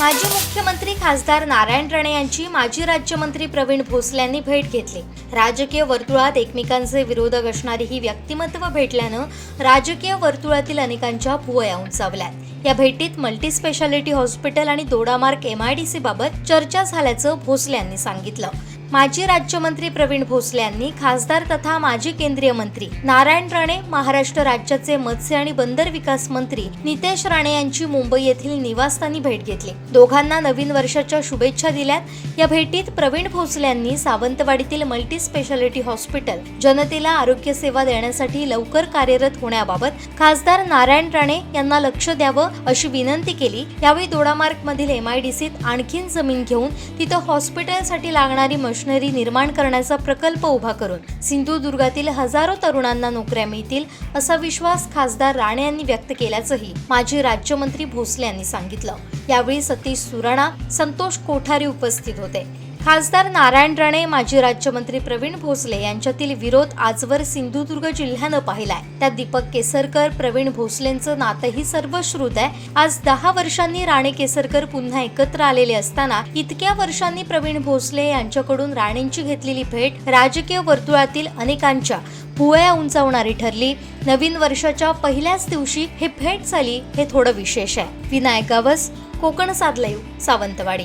माजी मुख्यमंत्री खासदार नारायण राणे यांची माजी राज्यमंत्री प्रवीण भोसले यांनी भेट घेतली. राजकीय वर्तुळात एकमेकांचे विरोधक असणारी ही व्यक्तिमत्व भेटल्यानं राजकीय वर्तुळातील अनेकांच्या भुवया उंचावल्यात. या भेटीत मल्टी स्पेशालिटी हॉस्पिटल आणि दोडामार्ग एमआयडीसी बाबत चर्चा झाल्याचं भोसले यांनी सांगितलं. माजी राज्यमंत्री प्रवीण भोसले यांनी खासदार तथा माजी केंद्रीय मंत्री नारायण राणे महाराष्ट्र राज्याचे मत्स्य आणि बंदर विकास मंत्री नितेश राणे यांची मुंबई येथील निवासस्थानी भेट घेतली. दोघांना नवीन वर्षाच्या शुभेच्छा दिल्यात. या भेटीत प्रवीण भोसले यांनी सावंतवाडीतील मल्टी स्पेशालिटी हॉस्पिटल जनतेला आरोग्य सेवा देण्यासाठी लवकर कार्यरत होण्याबाबत खासदार नारायण राणे यांना लक्ष द्यावं अशी विनंती केली. यावेळी दोडामार्ग मधील एमआयडीसीत आणखीन जमीन घेऊन तिथं हॉस्पिटलसाठी लागणारी मशिनरी निर्माण करण्याचा प्रकल्प उभा करून सिंधुदुर्गातील हजारो तरुणांना नोकऱ्या मिळतील असा विश्वास खासदार राणे यांनी व्यक्त केल्याचंही माजी राज्यमंत्री भोसले यांनी सांगितलं. यावेळी सतीश सुराणा संतोष कोठारी उपस्थित होते. खासदार नारायण राणे माजी राज्यमंत्री प्रवीण भोसले यांच्यातील विरोध आजवर सिंधुदुर्ग जिल्ह्यानं पाहिलाय. त्यात दीपक केसरकर प्रवीण भोसलेंचं नातंही सर्वश्रुत आहे. आज दहा वर्षांनी राणे केसरकर पुन्हा एकत्र आलेले असताना इतक्या वर्षांनी प्रवीण भोसले यांच्याकडून राणेंची घेतलेली भेट राजकीय वर्तुळातील अनेकांच्या भुवया उंचावणारी ठरली. नवीन वर्षाच्या पहिल्याच दिवशी हे भेट झाली हे थोडं विशेष आहे. विनायक गावस कोकण साधलायू सावंतवाडी.